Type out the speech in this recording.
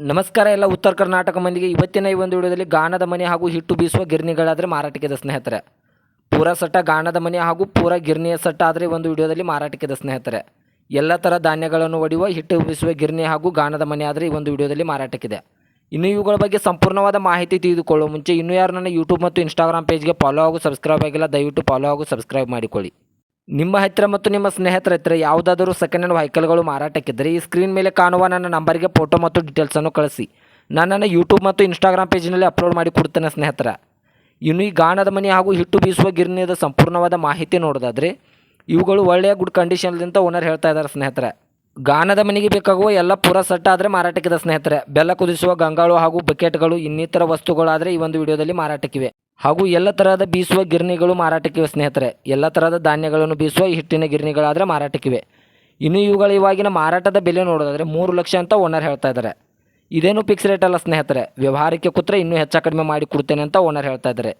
ನಮಸ್ಕಾರ ಎಲ್ಲ ಉತ್ತರ ಕರ್ನಾಟಕ ಮಂದಿಗೆ. ಇವತ್ತಿನ ಈ ಒಂದು ವಿಡಿಯೋದಲ್ಲಿ ಗಾಣದ ಮನೆ ಹಾಗೂ ಹಿಟ್ಟು ಬೀಸುವ ಗಿರಣಿಗಳಾದರೆ ಮಾರಾಟಕ್ಕಿದೆ ಸ್ನೇಹಿತರೆ. ಪೂರ ಸಟ್ಟ ಗಾಣದ ಮನೆ ಹಾಗೂ ಪೂರ ಗಿರಣಿಯ ಸಟ್ಟ ಆದರೆ ಒಂದು ವಿಡಿಯೋದಲ್ಲಿ ಮಾರಾಟಕ್ಕಿದೆ ಸ್ನೇಹಿತರೆ. ಎಲ್ಲ ಥರ ಧಾನ್ಯಗಳನ್ನು ಒಡೆಯುವ, ಹಿಟ್ಟು ಬೀಸುವ ಗಿರಣಿ ಹಾಗೂ ಗಾಣದ ಮನೆ ಆದರೆ ಈ ಒಂದು ವಿಡಿಯೋದಲ್ಲಿ ಮಾರಾಟಕ್ಕಿದೆ ಇನ್ನು ಇವುಗಳ ಬಗ್ಗೆ ಸಂಪೂರ್ಣವಾದ ಮಾಹಿತಿ ತಿಳಿದುಕೊಳ್ಳುವ ಮುಂಚೆ ಇನ್ನೂ ಯಾರು ನನ್ನ ಯೂಟ್ಯೂಬ್ ಮತ್ತು ಇನ್ಸ್ಟಾಗ್ರಾಮ್ ಪೇಜ್ಗೆ ಫಾಲೋ ಹಾಗೂ ಸಬ್ಸ್ಕ್ರೈಬ್ ಆಗಿಲ್ಲ, ದಯವಿಟ್ಟು ಫಾಲೋ ಹಾಗೂ ಸಬ್ಸ್ಕ್ರೈಬ್ ಮಾಡಿಕೊಳ್ಳಿ. ನಿಮ್ಮ ಹತ್ತಿರ ಮತ್ತು ನಿಮ್ಮ ಸ್ನೇಹಿತರ ಹತ್ತಿರ ಯಾವುದಾದರೂ ಸೆಕೆಂಡ್ ಹ್ಯಾಂಡ್ ವೆಹಿಕಲ್ಗಳು ಮಾರಾಟಕ್ಕಿದ್ದರೆ ಈ ಸ್ಕ್ರೀನ್ ಮೇಲೆ ಕಾಣುವ ನನ್ನ ನಂಬರ್ಗೆ ಫೋಟೋ ಮತ್ತು ಡೀಟೇಲ್ಸನ್ನು ಕಳಿಸಿ. ನಾನು ನನ್ನ ಯೂಟ್ಯೂಬ್ ಮತ್ತು ಇನ್ಸ್ಟಾಗ್ರಾಮ್ ಪೇಜ್ನಲ್ಲಿ ಅಪ್ಲೋಡ್ ಮಾಡಿ ಕೊಡ್ತೇನೆ ಸ್ನೇಹಿತರ. ಇನ್ನು ಈ ಗಾಣದ ಮನೆ ಹಾಗೂ ಹಿಟ್ಟು ಬೀಸುವ ಗಿರಣಿಯದ ಸಂಪೂರ್ಣವಾದ ಮಾಹಿತಿ ನೋಡೋದಾದರೆ, ಇವುಗಳು ಒಳ್ಳೆಯ ಗುಡ್ ಕಂಡೀಷನ್ಲಿಂದ ಓನರ್ ಹೇಳ್ತಾ ಇದ್ದಾರೆ ಸ್ನೇಹಿತರೆ. ಗಾಣದ ಮನೆಗೆ ಬೇಕಾಗುವ ಎಲ್ಲ ಪೂರ ಸಟ್ಟ ಆದರೆ ಮಾರಾಟಕ್ಕಿದೆ ಸ್ನೇಹಿತರೆ. ಬೆಲ್ಲ ಕುದಿಸುವ, ಗಂಗಾಳು ಹಾಗೂ ಬಕೆಟ್ಗಳು ಇನ್ನಿತರ ವಸ್ತುಗಳಾದರೆ ಈ ಒಂದು ವಿಡಿಯೋದಲ್ಲಿ ಮಾರಾಟಕ್ಕಿವೆ. ಹಾಗೂ ಎಲ್ಲ ತರಹದ ಬೀಸುವ ಗಿರಣಿಗಳು ಮಾರಾಟಕ್ಕಿವೆ ಸ್ನೇಹಿತರೆ. ಎಲ್ಲ ತರಹದ ಧಾನ್ಯಗಳನ್ನು ಬೀಸುವ ಹಿಟ್ಟಿನ ಗಿರಣಿಗಳಾದರೆ ಮಾರಾಟಕ್ಕಿವೆ. ಇನ್ನು ಇವುಗಳ ಇವಾಗಿನ ಮಾರಾಟದ ಬೆಲೆ ನೋಡೋದಾದರೆ ಮೂರು ಲಕ್ಷ ಅಂತ ಓನರ್ ಹೇಳ್ತಾ ಇದ್ದಾರೆ. ಇದೇನು ಫಿಕ್ಸ್ ರೇಟ್ ಅಲ್ಲ ಸ್ನೇಹಿತರೆ. ವ್ಯವಹಾರಕ್ಕೆ ಕೂತ್ರೆ ಇನ್ನೂ ಹೆಚ್ಚು ಕಡಿಮೆ ಮಾಡಿ ಕೊಡ್ತೇನೆ ಅಂತ ಓನರ್ ಹೇಳ್ತಾ ಇದ್ದಾರೆ.